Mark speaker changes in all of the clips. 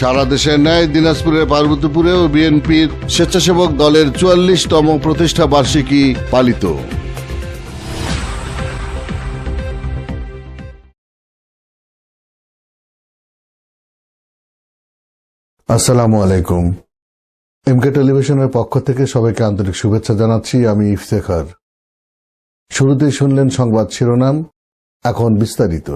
Speaker 1: সারা দেশের ন্যায় দিনাজপুরের পার্বতীপুরেও বিএনপির স্বেচ্ছাসেবক দলের চুয়াল্লিশতম প্রতিষ্ঠা বার্ষিকী পালিত। আসসালামু আলাইকুম। এমকে টেলিভিশনের পক্ষ থেকে সবাইকে আন্তরিক শুভেচ্ছা জানাচ্ছি, আমি ইফতেখার। শুরুতেই শুনলেন সংবাদ শিরোনাম, এখন বিস্তারিত।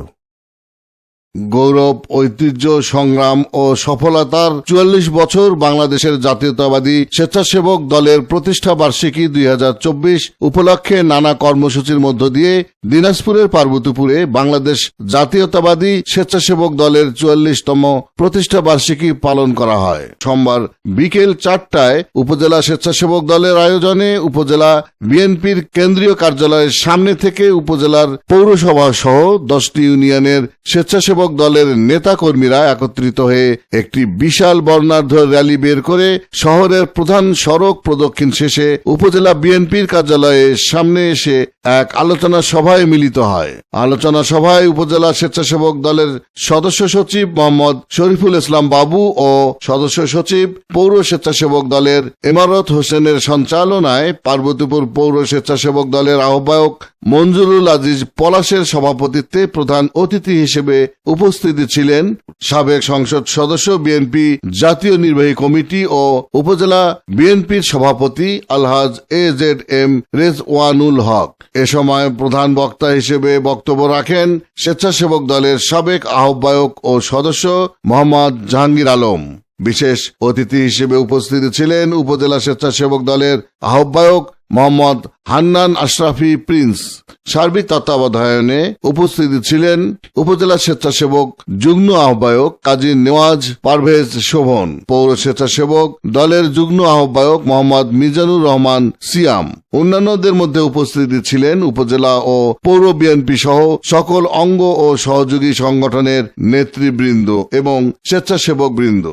Speaker 1: গৌরব, ঐতিহ্য, সংগ্রাম ও সফলতার চুয়াল্লিশ বছর বাংলাদেশের জাতীয়তাবাদী স্বেচ্ছাসেবক দলের প্রতিষ্ঠা বার্ষিকী দুই হাজার চব্বিশ উপলক্ষে নানা কর্মসূচির মধ্য দিয়ে দিনাজপুরের পার্বতীপুরে বাংলাদেশ জাতীয়তাবাদী স্বেচ্ছাসেবক দলের চুয়াল্লিশতম প্রতিষ্ঠা বার্ষিকী পালন করা হয়। সোমবার বিকেল চারটায় উপজেলা স্বেচ্ছাসেবক দলের আয়োজনে উপজেলা বিএনপির কেন্দ্রীয় কার্যালয়ের সামনে থেকে উপজেলার পৌরসভা সহ দশটি ইউনিয়নের স্বেচ্ছাসেবক দলের নেতা কর্মীরা একত্রিত হয়ে একটি বিশাল বর্ণাঢ্য র্যালি বের করে শহরের প্রধান সড়ক প্রদক্ষিণ শেষে উপজেলা বিএনপির কার্যালয়ের সামনে এসে এক আলোচনা সভায় মিলিত হয়। আলোচনা সভায় উপজেলা স্বেচ্ছাসেবক দলের সদস্য সচিব মোহাম্মদ শরীফুল ইসলাম বাবু ও সদস্য সচিব পৌর স্বেচ্ছাসেবক দলের এমারত হোসেনের সঞ্চালনায় পার্বতীপুর পৌর স্বেচ্ছাসেবক দলের আহ্বায়ক মঞ্জুরুল আজিজ পলাশের সভাপতিত্বে প্রধান অতিথি হিসেবে উপস্থিতি ছিলেন সাবেক সংসদ সদস্য বিএনপি জাতীয় নির্বাহী কমিটি ও উপজেলা বিএনপির সভাপতি আলহাজ A Z M Rezwanul Haque. এ সময় প্রধান বক্তা হিসেবে বক্তব্য রাখেন স্বেচ্ছাসেবক দলের সাবেক আহ্বায়ক ও সদস্য মোহাম্মদ জাহাঙ্গীর আলম। বিশেষ অতিথি হিসেবে উপস্থিত ছিলেন উপজেলা স্বেচ্ছাসেবক দলের আহ্বায়ক মোহাম্মদ হান্নান আশরাফি প্রিন্স সার্বিক তত্ত্বাবধায়নে উপস্থিত ছিলেন উপজেলা স্বেচ্ছাসেবক, যুগ্ম আহ্বায়ক কাজী নেওয়াজ পারভেজ শোভন, পৌর স্বেচ্ছাসেবক দলের যুগ্ম আহ্বায়ক মোহাম্মদ মিজানুর রহমান সিয়াম। অন্যান্যদের মধ্যে উপস্থিত ছিলেন উপজেলা ও পৌর বিএনপি সহ সকল অঙ্গ ও সহযোগী সংগঠনের নেতৃবৃন্দ এবং স্বেচ্ছাসেবক বৃন্দ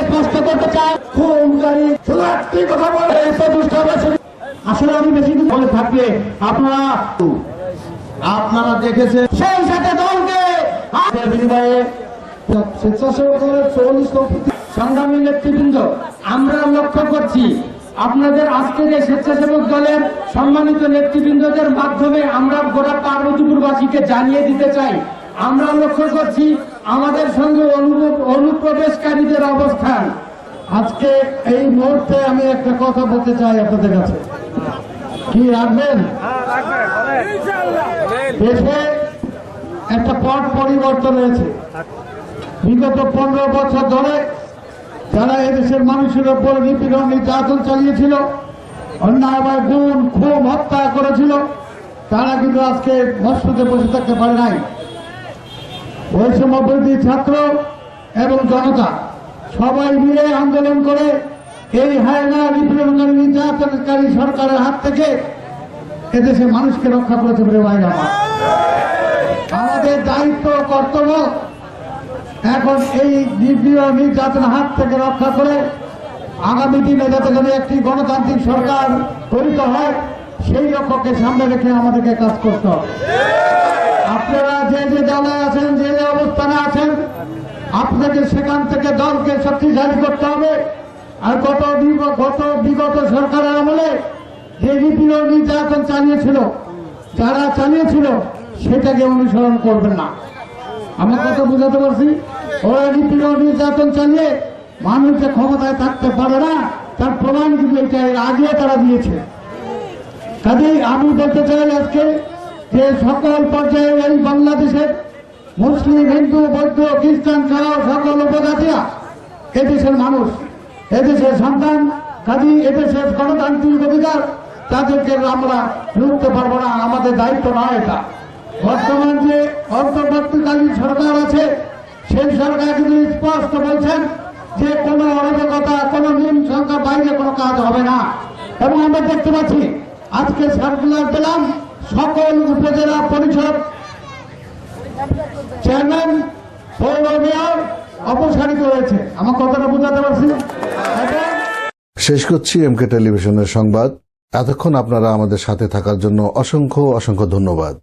Speaker 2: স্পষ্ট করতে চাই খুন শুধু একটি কথা বলে। আসলে আমি বেশি কিছু বলে থাকলে আপনারা আপনারা দেখেছেন সেই সাথে দলকে বিনিময়ে স্বেচ্ছাসেবক দলের চল্লিশ সংগ্রামী নেতৃবৃন্দ আমরা লক্ষ্য করছি আপনাদের আজকের এই স্বেচ্ছাসেবক দলের সম্মানিত নেতৃবৃন্দদের মাধ্যমে আমরা গোটা পার্বতীপুরবাসীকে জানিয়ে দিতে চাই। আমরা লক্ষ্য করছি আমাদের সঙ্গে অনুপ্রবেশকারীদের অবস্থান। আজকে এই মুহূর্তে আমি একটা কথা বলতে চাই আপনাদের কাছে। কি, রাখবেন? দেশে একটা পট পরিবর্তন হয়েছে। বিগত পনেরো বছর ধরে যারা এদেশের মানুষের উপর নিপীড়ন, নির্যাতন চালিয়েছিল অন্যায়ভাবে গুণ খুব হত্যা করেছিল, তারা কিন্তু আজকে মসজিদে বসে থাকতে পারে নাই। বৈষম্যবৃদ্ধি ছাত্র এবং জনতা সবাই মিলে আন্দোলন করে এই হায়না নিপীড়নকারী নির্যাতনকারী সরকারের হাত থেকে এদেশে মানুষকে রক্ষা করেছে বলে আমার। আমাদের দায়িত্ব কর্তব্য এখন এই নিপীড়ন নির্যাতন হাত থেকে রক্ষা করে আগামী দিনে যাতে করে একটি গণতান্ত্রিক সরকার গঠিত হয়, সেই লক্ষ্যকে সামনে রেখে আমাদেরকে কাজ করতে হবে। আপনারা যে যে দলে আছেন, যে যে অবস্থানে আছেন, আপনাকে সেখান থেকে দলকে শক্তিশালী করতে হবে। আর গত গত বিগত সরকারের আমলে যে নিপীড়ন নির্যাতন চালিয়েছিল, যারা চালিয়েছিল, সেটাকে অনুসরণ করবেন না। আমরা কত বুঝাতে পারছি? ওরা নিপীড়ন নির্যাতন চালিয়ে মানুষ যে ক্ষমতায় থাকতে পারে না, তার প্রমাণ কিন্তু এটা এর আগেও তারা দিয়েছে। কাজেই আমি বলতে চাই আজকে যে সকল পর্যায়ে এই বাংলাদেশের মুসলিম, হিন্দু, বৌদ্ধ, খ্রিস্টান ছাড়াও সকল উপজাতিরা এদেশের মানুষ, এদেশের সন্তান, কাজী এদেশের গণতান্ত্রিক অধিকার, তাদেরকে আমরা রুখতে পারব না, আমাদের দায়িত্ব নয় এটা। বর্তমান যে অন্তর্বর্তীকালীন সরকার আছে, সেই সরকার কিন্তু স্পষ্ট বলছেন যে কোনো অরাজকতা, কোনো নিয়ম সংখ্যার বাইরে কোনো কাজ হবে না। এবং আমরা দেখতে পাচ্ছি, আজকে সার্কুলার পেলাম সকল উপজেলা পরিষদ চেয়ারম্যান, পৌর মেয়র অপসারিত হয়েছে। আমার কথাটা বোঝাতে পারছি
Speaker 1: শেষ করছি এমকে টেলিভিশনের সংবাদ। এতক্ষণ আপনারা আমাদের সাথে থাকার জন্য অসংখ্য অসংখ্য ধন্যবাদ।